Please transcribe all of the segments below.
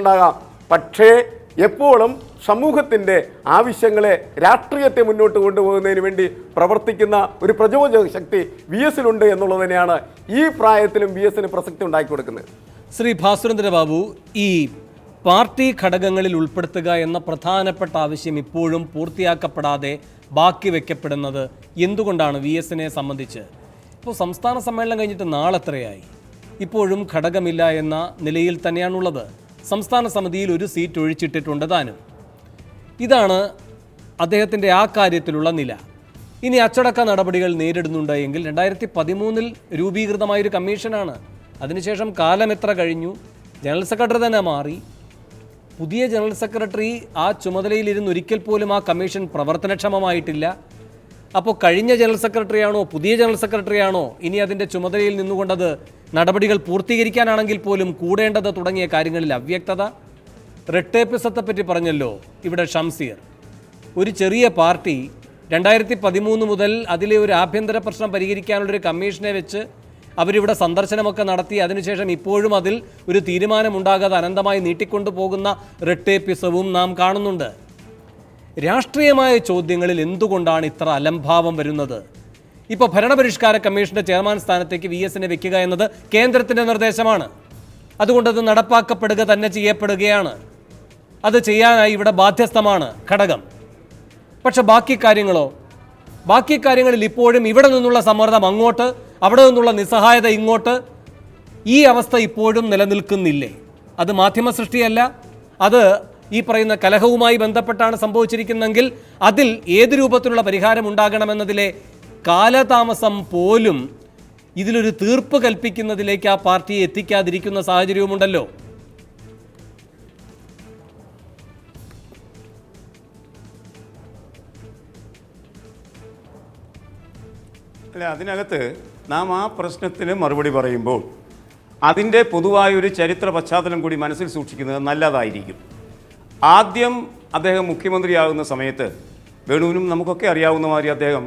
ഉണ്ടാകാം. പക്ഷേ എപ്പോഴും സമൂഹത്തിന്റെ ആവശ്യങ്ങളെ രാഷ്ട്രീയത്തെ മുന്നോട്ട് കൊണ്ടുപോകുന്നതിന് വേണ്ടി പ്രവർത്തിക്കുന്ന ഒരു പ്രചോദക ശക്തി വി എസിലുണ്ട് എന്നുള്ളത് തന്നെയാണ് ഈ പ്രായത്തിലും വി എസിന് പ്രസക്തി ഉണ്ടാക്കി കൊടുക്കുന്നത്. ശ്രീ ഭാസുരേന്ദ്ര ബാബു ഈ പാർട്ടി ഘടകങ്ങളിൽ ഉൾപ്പെടുത്തുക എന്ന പ്രധാനപ്പെട്ട ആവശ്യം ഇപ്പോഴും പൂർത്തിയാക്കപ്പെടാതെ ബാക്കി വെക്കപ്പെടുന്നത് എന്തുകൊണ്ടാണ് വി എസിനെ സംബന്ധിച്ച്? ഇപ്പോൾ സംസ്ഥാന സമ്മേളനം കഴിഞ്ഞിട്ട് നാളെത്രയായി? ഇപ്പോഴും ഘടകമില്ല എന്ന നിലയിൽ തന്നെയാണുള്ളത്. സംസ്ഥാന സമിതിയിൽ ഒരു സീറ്റ് ഒഴിച്ചിട്ടിട്ടുണ്ട് താനും. ഇതാണ് അദ്ദേഹത്തിന്റെ ആ കാര്യത്തിലുള്ള നില. ഇനി അച്ചടക്ക നടപടികൾ നേരിടുന്നുണ്ട് എങ്കിൽ രണ്ടായിരത്തി പതിമൂന്നിൽ രൂപീകൃതമായൊരു കമ്മീഷനാണ്. അതിനുശേഷം കാലം എത്ര കഴിഞ്ഞു? ജനറൽ സെക്രട്ടറി തന്നെ മാറി. പുതിയ ജനറൽ സെക്രട്ടറി ആ ചുമതലയിലിരുന്ന് ഒരിക്കൽ പോലും ആ കമ്മീഷൻ പ്രവർത്തനക്ഷമമായിട്ടില്ല. അപ്പോൾ കഴിഞ്ഞ ജനറൽ സെക്രട്ടറിയാണോ പുതിയ ജനറൽ സെക്രട്ടറിയാണോ? ഇനി അതിന്റെ ചുമതലയിൽ നിന്നുകൊണ്ടത് നടപടികൾ പൂർത്തീകരിക്കാനാണെങ്കിൽ പോലും കൂടേണ്ടത് തുടങ്ങിയ കാര്യങ്ങളിൽ അവ്യക്തത. റെട്ടേപ്പിസത്തെ പറ്റി പറഞ്ഞല്ലോ ഇവിടെ ഷംസീർ. ഒരു ചെറിയ പാർട്ടി രണ്ടായിരത്തി പതിമൂന്ന് മുതൽ അതിലെ ഒരു ആഭ്യന്തര പ്രശ്നം പരിഹരിക്കാനുള്ളൊരു കമ്മീഷനെ വെച്ച് അവരിവിടെ സന്ദർശനമൊക്കെ നടത്തി അതിനുശേഷം ഇപ്പോഴും അതിൽ ഒരു തീരുമാനമുണ്ടാകാതെ അനന്തമായി നീട്ടിക്കൊണ്ടു പോകുന്ന റെട്ടേപ്പിസവും നാം കാണുന്നുണ്ട്. രാഷ്ട്രീയമായ ചോദ്യങ്ങളിൽ എന്തുകൊണ്ടാണ് ഇത്ര അലംഭാവം വരുന്നത്? ഇപ്പോൾ ഭരണപരിഷ്കാര കമ്മീഷന്റെ ചെയർമാൻ സ്ഥാനത്തേക്ക് വി എസിനെ വെക്കുക എന്നത് കേന്ദ്രത്തിന്റെ നിർദ്ദേശമാണ്. അതുകൊണ്ട് അത് നടപ്പാക്കപ്പെടുക തന്നെ ചെയ്യപ്പെടുകയാണ്. അത് ചെയ്യാനായി ഇവിടെ ബാധ്യസ്ഥമാണ് ഘടകം. പക്ഷെ ബാക്കി കാര്യങ്ങളോ? ബാക്കി കാര്യങ്ങളിൽ ഇപ്പോഴും ഇവിടെ നിന്നുള്ള സമ്മർദ്ദം അങ്ങോട്ട് അവിടെ നിന്നുള്ള നിസ്സഹായത ഇങ്ങോട്ട് ഈ അവസ്ഥ ഇപ്പോഴും നിലനിൽക്കുന്നില്ലേ? അത് മാധ്യമ സൃഷ്ടിയല്ല അത് ഈ പറയുന്ന കലഹവുമായി ബന്ധപ്പെട്ടാണ് സംഭവിച്ചിരിക്കുന്നതെങ്കിൽ അതിൽ ഏത് രൂപത്തിലുള്ള പരിഹാരം ഉണ്ടാകണമെന്നതിലെ കാലതാമസം പോലും ഇതിലൊരു തീർപ്പ് കൽപ്പിക്കുന്നതിലേക്ക് ആ പാർട്ടിയെ എത്തിക്കാതിരിക്കുന്ന സാഹചര്യവുമുണ്ടല്ലോ. അല്ല അതിനകത്ത് നാം ആ പ്രശ്നത്തിന് മറുപടി പറയുമ്പോൾ അതിന്റെ പൊതുവായൊരു ചരിത്ര പശ്ചാത്തലം കൂടി മനസ്സിൽ സൂക്ഷിക്കുന്നത് നല്ലതായിരിക്കും. ആദ്യം അദ്ദേഹം മുഖ്യമന്ത്രിയാകുന്ന സമയത്ത് വേണുവിനും നമുക്കൊക്കെ അറിയാവുന്ന മാതിരി അദ്ദേഹം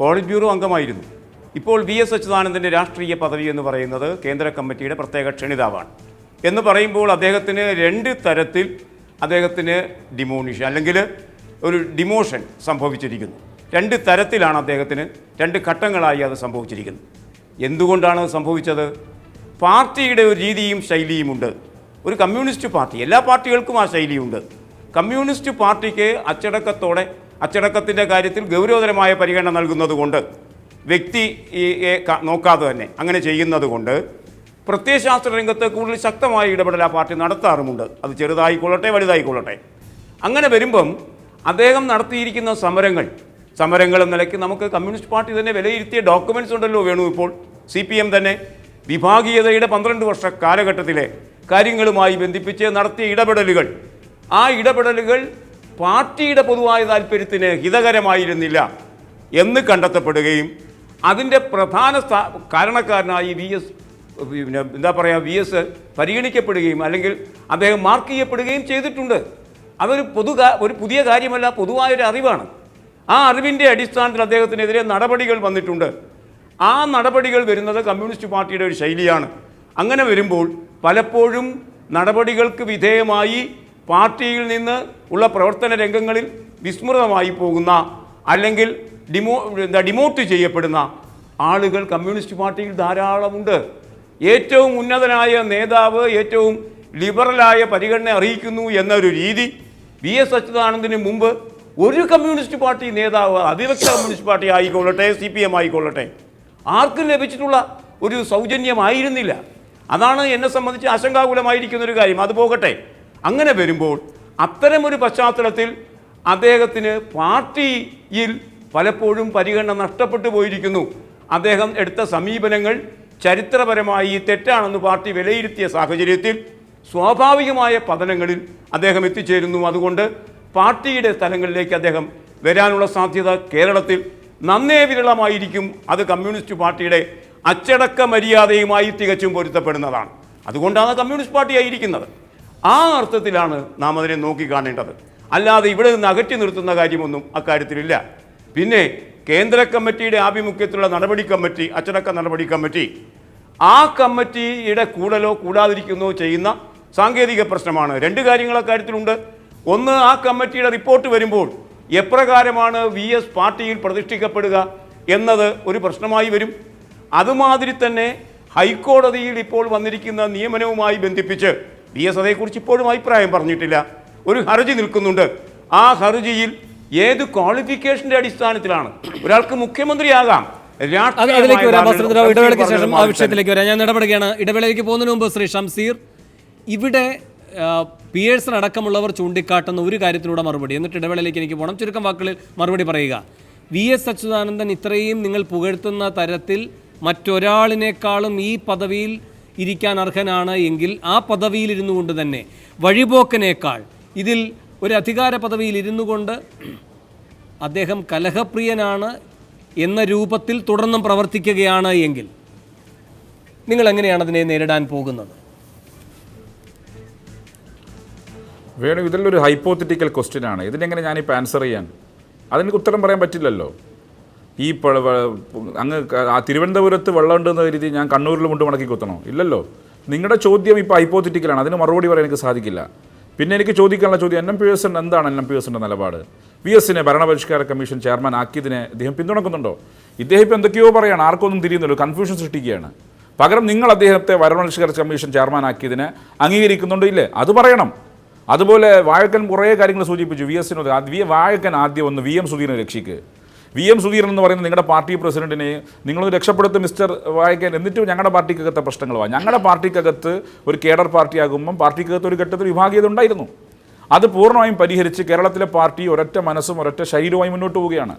പോളിറ്റ് ബ്യൂറോ അംഗമായിരുന്നു. ഇപ്പോൾ വി എസ് അച്യുതാനന്ദന്റെ രാഷ്ട്രീയ പദവി എന്ന് പറയുന്നത് കേന്ദ്ര കമ്മിറ്റിയുടെ പ്രത്യേക ക്ഷണിതാവാണ്. എന്ന് പറയുമ്പോൾ അദ്ദേഹത്തിന് രണ്ട് തരത്തിൽ അദ്ദേഹത്തിന് ഡിമോണിഷൻ അല്ലെങ്കിൽ ഒരു ഡിമോഷൻ സംഭവിച്ചിരിക്കുന്നു. രണ്ട് തരത്തിലാണ് അദ്ദേഹത്തിന് രണ്ട് ഘട്ടങ്ങളായി അത് സംഭവിച്ചിരിക്കുന്നത് എന്തുകൊണ്ടാണ് സംഭവിച്ചത്? പാർട്ടിയുടെ ഒരു രീതിയും ശൈലിയുമുണ്ട് ഒരു കമ്മ്യൂണിസ്റ്റ് പാർട്ടി എല്ലാ പാർട്ടികൾക്കും ആ ശൈലിയുണ്ട്. കമ്മ്യൂണിസ്റ്റ് പാർട്ടിക്ക് അച്ചടക്കത്തോടെ അച്ചടക്കത്തിന്റെ കാര്യത്തിൽ ഗൗരവതരമായ പരിഗണന നൽകുന്നതുകൊണ്ട് വ്യക്തി നോക്കാതെ തന്നെ അങ്ങനെ ചെയ്യുന്നതുകൊണ്ട് പ്രത്യയശാസ്ത്ര രംഗത്ത് കൂടുതൽ ശക്തമായ ഇടപെടൽ ആ പാർട്ടി നടത്താറുമുണ്ട്. അത് ചെറുതായിക്കൊള്ളട്ടെ വലുതായിക്കൊള്ളട്ടെ. അങ്ങനെ വരുമ്പം അദ്ദേഹം നടത്തിയിരിക്കുന്ന സമരങ്ങൾ സമരങ്ങൾ നിലയ്ക്ക് നമുക്ക് കമ്മ്യൂണിസ്റ്റ് പാർട്ടി തന്നെ വിലയിരുത്തിയ ഡോക്യുമെന്റ്സ് ഉണ്ടല്ലോ വേണു ഇപ്പോൾ. സി പി എം തന്നെ വിഭാഗീയതയുടെ പന്ത്രണ്ട് വർഷ കാലഘട്ടത്തിലെ കാര്യങ്ങളുമായി ബന്ധിപ്പിച്ച് നടത്തിയ ഇടപെടലുകൾ. ആ ഇടപെടലുകൾ പാർട്ടിയുടെ പൊതുവായ താല്പര്യത്തിന് ഹിതകരമായിരുന്നില്ല എന്ന് കണ്ടെത്തപ്പെടുകയും അതിന്റെ പ്രധാന കാരണക്കാരനായി വി എസ് പിന്നെ എന്താ പറയുക വി എസ് പരിഗണിക്കപ്പെടുകയും അല്ലെങ്കിൽ അദ്ദേഹം മാർക്ക് ചെയ്യപ്പെടുകയും ചെയ്തിട്ടുണ്ട്. അതൊരു പൊതു ഒരു പുതിയ കാര്യമല്ല പൊതുവായൊരു അറിവാണ്. ആ അറിവിന്റെ അടിസ്ഥാനത്തിൽ അദ്ദേഹത്തിനെതിരെ നടപടികൾ വന്നിട്ടുണ്ട്. ആ നടപടികൾ വരുന്നത് കമ്മ്യൂണിസ്റ്റ് പാർട്ടിയുടെ ഒരു ശൈലിയാണ്. അങ്ങനെ വരുമ്പോൾ പലപ്പോഴും നടപടികൾക്ക് വിധേയമായി പാർട്ടിയിൽ നിന്ന് ഉള്ള പ്രവർത്തന രംഗങ്ങളിൽ വിസ്മൃതമായി പോകുന്ന അല്ലെങ്കിൽ ഡിമോ എന്താ ഡിമോട്ട് ചെയ്യപ്പെടുന്ന ആളുകൾ കമ്മ്യൂണിസ്റ്റ് പാർട്ടിയിൽ ധാരാളമുണ്ട്. ഏറ്റവും ഉന്നതനായ നേതാവ് ഏറ്റവും ലിബറലായ പരിഗണന അറിയിക്കുന്നു എന്നൊരു രീതി വി എസ് അച്യുതാനന്ദന് മുമ്പ് ഒരു കമ്മ്യൂണിസ്റ്റ് പാർട്ടി നേതാവ് അതിവക്ഷ കമ്മ്യൂണിസ്റ്റ് പാർട്ടി ആയിക്കൊള്ളട്ടെ സി പി എം ആയിക്കൊള്ളട്ടെ ആർക്കും ലഭിച്ചിട്ടുള്ള ഒരു സൗജന്യമായിരുന്നില്ല. അതാണ് എന്നെ സംബന്ധിച്ച് ആശങ്കാകുലമായിരിക്കുന്ന ഒരു കാര്യം. അത് പോകട്ടെ. അങ്ങനെ വരുമ്പോൾ അത്തരമൊരു പശ്ചാത്തലത്തിൽ അദ്ദേഹത്തിന് പാർട്ടിയിൽ പലപ്പോഴും പരിഗണന നഷ്ടപ്പെട്ടു പോയിരിക്കുന്നു. അദ്ദേഹം എടുത്ത സമീപനങ്ങൾ ചരിത്രപരമായി തെറ്റാണെന്ന് പാർട്ടി വിലയിരുത്തിയ സാഹചര്യത്തിൽ സ്വാഭാവികമായ പതനങ്ങളിൽ അദ്ദേഹം എത്തിച്ചേരുന്നു. അതുകൊണ്ട് പാർട്ടിയുടെ സ്ഥലങ്ങളിലേക്ക് അദ്ദേഹം വരാനുള്ള സാധ്യത കേരളത്തിൽ നന്നേ വിരളമായിരിക്കും. അത് കമ്മ്യൂണിസ്റ്റ് പാർട്ടിയുടെ അച്ചടക്ക മര്യാദയുമായി തികച്ചും പൊരുത്തപ്പെടുന്നതാണ്. അതുകൊണ്ടാണ് കമ്മ്യൂണിസ്റ്റ് പാർട്ടി ആയിരിക്കുന്നത്. ആ അർത്ഥത്തിലാണ് നാം അതിനെ നോക്കിക്കാണേണ്ടത് അല്ലാതെ ഇവിടെ നിന്ന് അകറ്റി നിർത്തുന്ന കാര്യമൊന്നും അക്കാര്യത്തിലില്ല. പിന്നെ കേന്ദ്ര കമ്മിറ്റിയുടെ ആഭിമുഖ്യത്തിലുള്ള നടപടി കമ്മിറ്റി അച്ചടക്ക നടപടി കമ്മിറ്റി ആ കമ്മിറ്റിയുടെ കൂടലോ കൂടാതിരിക്കുന്നോ ചെയ്യുന്ന സാങ്കേതിക പ്രശ്നമാണ്. രണ്ട് കാര്യങ്ങൾ അക്കാര്യത്തിലുണ്ട്. ഒന്ന് ആ കമ്മിറ്റിയുടെ റിപ്പോർട്ട് വരുമ്പോൾ എപ്രകാരമാണ് വി എസ് പാർട്ടിയിൽ പ്രതിഷ്ഠിക്കപ്പെടുക എന്നത് ഒരു പ്രശ്നമായി വരും. അതുമാതിരി തന്നെ ഹൈക്കോടതിയിൽ ഇപ്പോൾ വന്നിരിക്കുന്ന നിയമനവുമായി ബന്ധിപ്പിച്ച് വി എസ് അതേക്കുറിച്ച് ഇപ്പോഴും അഭിപ്രായം പറഞ്ഞിട്ടില്ല. ഒരു ഹർജി നിൽക്കുന്നുണ്ട്. ആ ഹർജിയിൽ ഏത് ക്വാളിഫിക്കേഷന്റെ അടിസ്ഥാനത്തിലാണ്? ഒരാൾക്ക് മുഖ്യമന്ത്രിയാകാം. അത് അതിലേക്ക് വരാം. ഇടവേളയ്ക്ക് ശേഷം ആ വിഷയത്തിലേക്ക് വരാം. ഞാൻ ഇടപെടുകയാണ്. ഇടവേളയ്ക്ക് പോകുന്നതിന് മുമ്പ് ശ്രീ ഷംസീർ ഇവിടെ പിയേഴ്സൺ അടക്കമുള്ളവർ ചൂണ്ടിക്കാട്ടുന്ന ഒരു കാര്യത്തിലൂടെ മറുപടി. എന്നിട്ട് ഇടവേളയിലേക്ക് എനിക്ക് പോകണം ചുരുക്കം വാക്കുകളിൽ മറുപടി പറയുക. വി. എസ്. അച്യുതാനന്ദൻ ഇത്രയും നിങ്ങൾ പുകഴ്ത്തുന്ന തരത്തിൽ മറ്റൊരാളിനേക്കാളും ഈ പദവിയിൽ ഇരിക്കാൻ അർഹനാണ് എങ്കിൽ ആ പദവിയിൽ ഇരുന്നു കൊണ്ട് തന്നെ വഴിപോക്കനേക്കാൾ ഇതിൽ ഒരു അധികാര പദവിയിൽ ഇരുന്നു കൊണ്ട് അദ്ദേഹം കലഹപ്രിയനാണ് എന്ന രൂപത്തിൽ തുടർന്നും പ്രവർത്തിക്കുകയാണ് എങ്കിൽ നിങ്ങൾ എങ്ങനെയാണ് അതിനെ നേരിടാൻ പോകുന്നത്? വേണു ഇതിലൊരു ഹൈപ്പോത്തറ്റിക്കൽ ക്വസ്റ്റ്യൻ ആണ്. ഇതിനെങ്ങനെ ഞാനിപ്പോൾ ആൻസർ ചെയ്യാൻ? അതിന് ഉത്തരം പറയാൻ പറ്റില്ലല്ലോ. ഈ അങ്ങ് തിരുവനന്തപുരത്ത് വെള്ളമുണ്ടെന്ന് കരുതി ഞാൻ കണ്ണൂരിൽ കൊണ്ട് മടക്കി കുത്തണോ? ഇല്ലല്ലോ. നിങ്ങളുടെ ചോദ്യം ഇപ്പോൾ ഹൈപ്പോത്തിറ്റിക്കലാണ് അതിന് മറുപടി പറയാൻ എനിക്ക് സാധിക്കില്ല. പിന്നെ എനിക്ക് ചോദിക്കാനുള്ള ചോദ്യം എൻ എം പി എസ് എന്താണ് എൻ എം പി എസിന്റെ നിലപാട്? വി എസിനെ ഭരണപരിഷ്കാര കമ്മീഷൻ ചെയർമാൻ ആക്കിയതിനെ അദ്ദേഹം പിന്തുണക്കുന്നുണ്ടോ? ഇദ്ദേഹം ഇപ്പോൾ എന്തൊക്കെയോ പറയാണ്. ആർക്കൊന്നും തിരിയുന്നില്ല. കൺഫ്യൂഷൻ സൃഷ്ടിക്കുകയാണ്. പകരം നിങ്ങൾ അദ്ദേഹത്തെ ഭരണപരിഷ്കാര കമ്മീഷൻ ചെയർമാൻ ആക്കിയതിനെ അംഗീകരിക്കുന്നുണ്ടോ ഇല്ലേ? അത് പറയണം. അതുപോലെ വാഴക്കൻ കുറേ കാര്യങ്ങൾ സൂചിപ്പിച്ചു. വി എസിനോട് വാഴക്കൻ ആദ്യം ഒന്ന് വി എം സുധീരനെ രക്ഷിക്ക്. വി എം സുധീരൻ എന്ന് പറയുന്ന നിങ്ങളുടെ പാർട്ടി പ്രസിഡന്റിനെ നിങ്ങൾ രക്ഷപ്പെടുത്തും മിസ്റ്റർ വായിക്കാൻ എന്നിട്ട് ഞങ്ങളുടെ പാർട്ടിക്കകത്തെ പ്രശ്നങ്ങളുമാണ് ഞങ്ങളുടെ പാർട്ടിക്കകത്ത് ഒരു കേഡർ പാർട്ടിയാകുമ്പം പാർട്ടിക്കകത്ത് ഒരു ഘട്ടത്തിൽ വിഭാഗീയത ഉണ്ടായിരുന്നു. അത് പൂർണമായും പരിഹരിച്ച് കേരളത്തിലെ പാർട്ടി ഒരൊറ്റ മനസ്സും ഒരൊറ്റ ശരീരവുമായി മുന്നോട്ട് പോവുകയാണ്.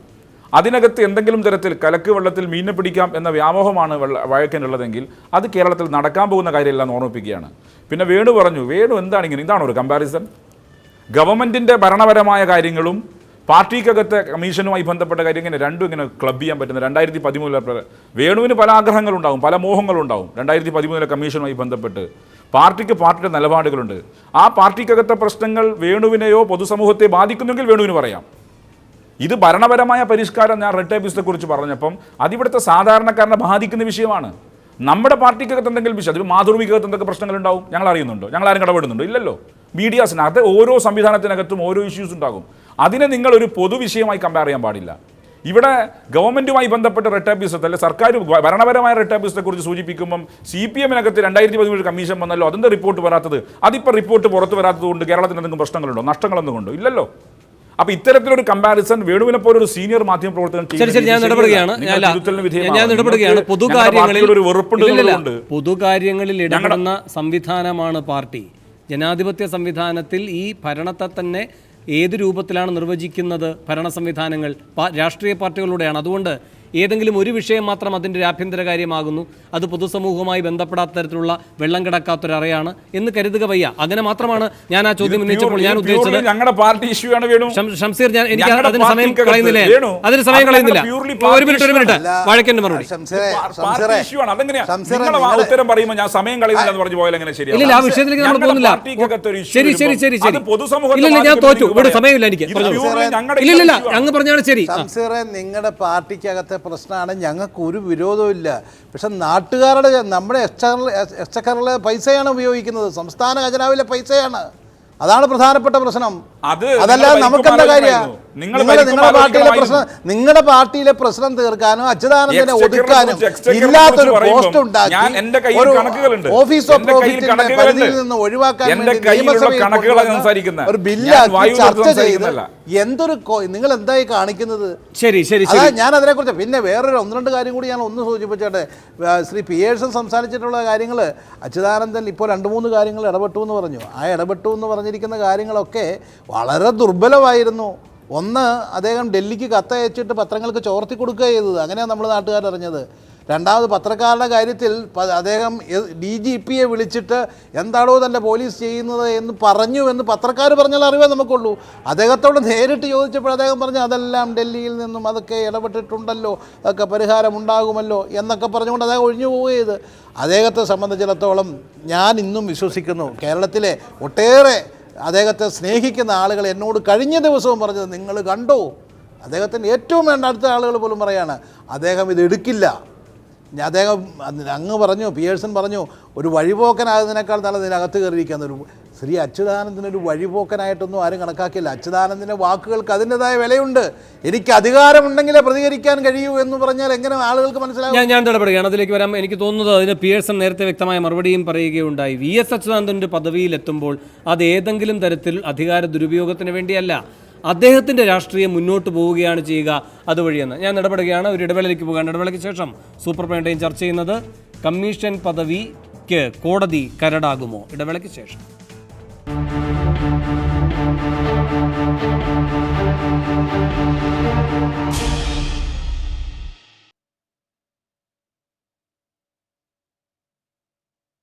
അതിനകത്ത് എന്തെങ്കിലും തരത്തിൽ കലക്ക് വെള്ളത്തിൽ മീനിനെ പിടിക്കാം എന്ന വ്യാമോഹമാണ് വെള്ള വഴക്കനുള്ളതെങ്കിൽ അത് കേരളത്തിൽ നടക്കാൻ പോകുന്ന കാര്യമല്ല എന്ന് ഓർമ്മിപ്പിക്കുകയാണ്. പിന്നെ വേണു പറഞ്ഞു വേണു എന്താണ് ഇതാണോ ഒരു കമ്പാരിസൺ ഗവൺമെന്റിന്റെ ഭരണപരമായ കാര്യങ്ങളും പാർട്ടിക്കകത്തെ കമ്മീഷനുമായി ബന്ധപ്പെട്ട കാര്യം ഇങ്ങനെ രണ്ടും ഇങ്ങനെ ക്ലബ് ചെയ്യാൻ പറ്റുന്ന രണ്ടായിരത്തി പതിമൂന്നിലെ വേണുവിന് പല ആഗ്രഹങ്ങളുണ്ടാവും പല മോഹങ്ങളുണ്ടാവും. രണ്ടായിരത്തി പതിമൂന്നിലെ കമ്മീഷനുമായി ബന്ധപ്പെട്ട് പാർട്ടിക്ക് പാർട്ടിയുടെ നിലപാടുകളുണ്ട്. ആ പാർട്ടിക്കകത്തെ പ്രശ്നങ്ങൾ വേണുവിനെയോ പൊതുസമൂഹത്തെ ബാധിക്കുന്നെങ്കിൽ വേണുവിന് പറയാം. ഇത് ഭരണപരമായ പരിഷ്കാരം ഞാൻ റെഡ് ടേപ്പിസിനെ കുറിച്ച് പറഞ്ഞപ്പം അതിവിടുത്തെ സാധാരണക്കാരനെ ബാധിക്കുന്ന വിഷയമാണ്. നമ്മുടെ പാർട്ടിക്കകത്ത് എന്തെങ്കിലും വിഷയം അതിൽ മാതൃവികകത്ത് എന്തൊക്കെ പ്രശ്നങ്ങളുണ്ടാവും? ഞങ്ങൾ അറിയുന്നുണ്ടോ. ഞങ്ങൾ ആരും ഇടപെടുന്നുണ്ടോ? ഇല്ലല്ലോ. മീഡിയാസിനകത്ത് ഓരോ സംവിധാനത്തിനകത്തും ഓരോ ഇഷ്യൂസ് ഉണ്ടാകും. അതിനെ നിങ്ങൾ ഒരു പൊതുവിഷയമായി കമ്പയർ ചെയ്യാൻ പാടില്ല. ഇവിടെ ഗവൺമെന്റുമായി ബന്ധപ്പെട്ട റെട്ടാബിസത്തെ അല്ലെ സർക്കാർ ഭരണപരമായ റെട്ടാബിസത്തെ കുറിച്ച് സൂചിപ്പിക്കുമ്പം സി പി എമ്മിനകത്ത് രണ്ടായിരത്തി പതിമൂന്ന് കമ്മീഷൻ വന്നല്ലോ അതിന്റെ റിപ്പോർട്ട് വരാത്തത്? അതിപ്പോൾ റിപ്പോർട്ട് പുറത്ത് വരാത്തത് കൊണ്ട് കേരളത്തിന് എന്തെങ്കിലും പ്രശ്നങ്ങളുണ്ടോ? നഷ്ടങ്ങളൊന്നും കൊണ്ടോ? ഇല്ലല്ലോ. അപ്പൊ ഇത്തരത്തിലൊരു കമ്പാരിസൺ വേണുവിനെ പോലെ ഒരു സീനിയർ മാധ്യമ പ്രവർത്തകൻ പൊതുകാര്യങ്ങളിൽ പൊതുകാര്യങ്ങളിൽ ഇടപെടുന്ന സംവിധാനമാണ് പാർട്ടി. ജനാധിപത്യ സംവിധാനത്തിൽ ഈ ഭരണത്തെ തന്നെ ഏത് രൂപത്തിലാണ് നിർവചിക്കുന്നത് ഭരണ സംവിധാനങ്ങൾ രാഷ്ട്രീയ പാർട്ടികളുടെയാണ്. അതുകൊണ്ട് ഏതെങ്കിലും ഒരു വിഷയം മാത്രം അതിന്റെ ഒരു ആഭ്യന്തര കാര്യമാകുന്നു അത് പൊതുസമൂഹവുമായി ബന്ധപ്പെടാത്ത തരത്തിലുള്ള വെള്ളം കിടക്കാത്തൊരറയാണ് എന്ന് കരുതുക വയ്യ. അങ്ങനെ മാത്രമാണ് ഞാൻ ആ ചോദ്യം ഉന്നയിച്ചപ്പോൾ ഞാൻ ഉദ്ദേശിച്ചത്. ഞങ്ങളുടെ പാർട്ടി ഇഷ്യൂ ആണ് വേണു. ഷംസീർ ഞാൻ എനിക്ക് അതിന് സമയം കളയുന്നില്ലേ. അതിന് സമയം കളയുന്നില്ല. ഒരു മിനിറ്റ് ഒരു മിനിറ്റ്. വഴക്കന്റെ മറുപടി. ഉത്തരം പറയുമ്പോൾ ഞാൻ സമയം കളയുന്നില്ല എന്ന് പറഞ്ഞു പോയാൽ എങ്ങനെ ശരി ഇല്ല ആ വിഷയത്തിലേക്ക് നമ്മൾ പോകുന്നില്ല. ശരി ശരി ശരി ശരി. ഇല്ല ഞാൻ തോറ്റു. ഇവിടെ സമയമില്ല എനിക്ക്. ഇല്ല ഇല്ല. അങ്ങ് പറഞ്ഞാണ് ശരി. നിങ്ങളുടെ പാർട്ടിക്കകത്തെ പ്രശ്നമാണ്. ഞങ്ങൾക്ക് ഒരു വിരോധവും ഇല്ല. പക്ഷെ നാട്ടുകാരുടെ നമ്മുടെ എക്സ്ചക്കറിലെ പൈസയാണ് ഉപയോഗിക്കുന്നത്. സംസ്ഥാന ഖജനാവിലെ പൈസയാണ്. അതാണ് പ്രധാനപ്പെട്ട പ്രശ്നം. അതല്ലാതെ കാര്യം? നിങ്ങൾ നിങ്ങളുടെ പാർട്ടിയിലെ പ്രശ്നം നിങ്ങളുടെ പാർട്ടിയിലെ പ്രശ്നം തീർക്കാനും അച്യുതാനന്ദനെ ഒതുക്കാനും ഇല്ലാത്തൊരു പോസ്റ്റ് ഉണ്ടാക്കി ഞാൻ എന്റെ കയ്യിൽ ഒരു കണക്കുകളുണ്ട്. ഓഫീസ് ഓഫ് പ്രോഫിറ്റിന്റെ പരിധിയിൽ നിന്ന് ഒഴിവാക്കാൻ നിയമസഭയിൽ ഒരു ബില്ല് ബില്ലാക്കി ചർച്ച ചെയ്ത് എന്തൊരു നിങ്ങൾ എന്തായി കാണിക്കുന്നത്? ശരി ശരി അതാ ശരി. ഞാൻ അതിനെക്കുറിച്ച് പിന്നെ വേറൊരു ഒന്ന് രണ്ട് കാര്യം കൂടി ഞാൻ ഒന്ന് സൂചിപ്പിച്ചോട്ടെ. ശ്രീ ശ്രീ പിയേഴ്സൺ സംസാരിച്ചിട്ടുള്ള കാര്യങ്ങൾ അച്യുതാനന്ദൻ ഇപ്പോൾ രണ്ട് മൂന്ന് കാര്യങ്ങൾ ഇടപെട്ടു എന്ന് പറഞ്ഞു. ആ ഇടപെട്ടു എന്ന് പറഞ്ഞിരിക്കുന്ന കാര്യങ്ങളൊക്കെ വളരെ ദുർബലമായിരുന്നു. ഒന്ന് അദ്ദേഹം ഡൽഹിക്ക് കത്തയച്ചിട്ട് പത്രങ്ങൾക്ക് ചോർത്തി കൊടുക്കുക ചെയ്തത്. അങ്ങനെയാണ് നമ്മൾ നാട്ടുകാരറിഞ്ഞത് രണ്ടാമത് പത്രക്കാരുടെ കാര്യത്തിൽ അദ്ദേഹം ഡി ജി പിയെ വിളിച്ചിട്ട് എന്താണോ തന്റെ പോലീസ് ചെയ്യുന്നത് എന്ന് പറഞ്ഞു എന്ന് പത്രക്കാർ പറഞ്ഞാൽ അറിവേ നമുക്കുള്ളൂ. അദ്ദേഹത്തോട് നേരിട്ട് ചോദിച്ചപ്പോൾ അദ്ദേഹം പറഞ്ഞു അതെല്ലാം ഡൽഹിയിൽ നിന്നും അതൊക്കെ ഇടപെട്ടിട്ടുണ്ടല്ലോ. അതൊക്കെ പരിഹാരം ഉണ്ടാകുമല്ലോ എന്നൊക്കെ പറഞ്ഞുകൊണ്ട് അദ്ദേഹം ഒഴിഞ്ഞു പോവുകയത് അദ്ദേഹത്തെ സംബന്ധിച്ചിടത്തോളം ഞാൻ ഇന്നും വിശ്വസിക്കുന്നു കേരളത്തിലെ ഒട്ടേറെ അദ്ദേഹത്തെ സ്നേഹിക്കുന്ന ആളുകൾ എന്നോട് കഴിഞ്ഞ ദിവസവും പറഞ്ഞത് നിങ്ങൾ കണ്ടോ? അദ്ദേഹത്തിന്റെ ഏറ്റവും വേണ്ട അടുത്ത ആളുകൾ പോലും പറയാണ് അദ്ദേഹം ഇത് എടുക്കില്ല. അദ്ദേഹം അങ്ങ് പറഞ്ഞു പിയേഴ്സൺ പറഞ്ഞു ഒരു വഴിപോക്കനാകുന്നതിനേക്കാൾ നല്ലത് ഇതിനകത്ത് കയറിയിരിക്കുന്ന ഒരു ശ്രീ അച്യുതാനന്ദനൊരു വഴിപോക്കനായിട്ടൊന്നും ആരും കണക്കാക്കിയില്ല. അച്യുതാനന്ദന്റെ വാക്കുകൾക്ക് അതിന്റെതായ വിലയുണ്ട്. എനിക്ക് അധികാരമുണ്ടെങ്കിലേ പ്രതികരിക്കാൻ കഴിയൂ എന്ന് പറഞ്ഞാൽ എങ്ങനെ ആളുകൾക്ക് മനസ്സിലാകും ഞാൻ ഞാൻ ഇടപെടുകയാണ്. അതിലേക്ക് വരാം. എനിക്ക് തോന്നുന്നത് അതിന് പിയേഴ്സൺ നേരത്തെ വ്യക്തമായ മറുപടിയും പറയുകയുണ്ടായി. വി എസ് അച്യുതാനന്ദന്റെ പദവിയിലെത്തുമ്പോൾ അത് ഏതെങ്കിലും തരത്തിൽ അധികാര ദുരുപയോഗത്തിന് വേണ്ടിയല്ല. അദ്ദേഹത്തിന്റെ രാഷ്ട്രീയം മുന്നോട്ട് പോവുകയാണ് ചെയ്യുക അതുവഴിയെന്ന്. ഞാൻ ഇടപെടുകയാണ്. ഒരു ഇടവേളയിലേക്ക് പോകാൻ ഇടവേളയ്ക്ക് ശേഷം സൂപ്പർ പോയിന്റേയും ചർച്ച ചെയ്യുന്നത് കമ്മീഷൻ പദവിക്ക് കോടതി കരടാകുമോ? ഇടവേളയ്ക്ക് ശേഷം.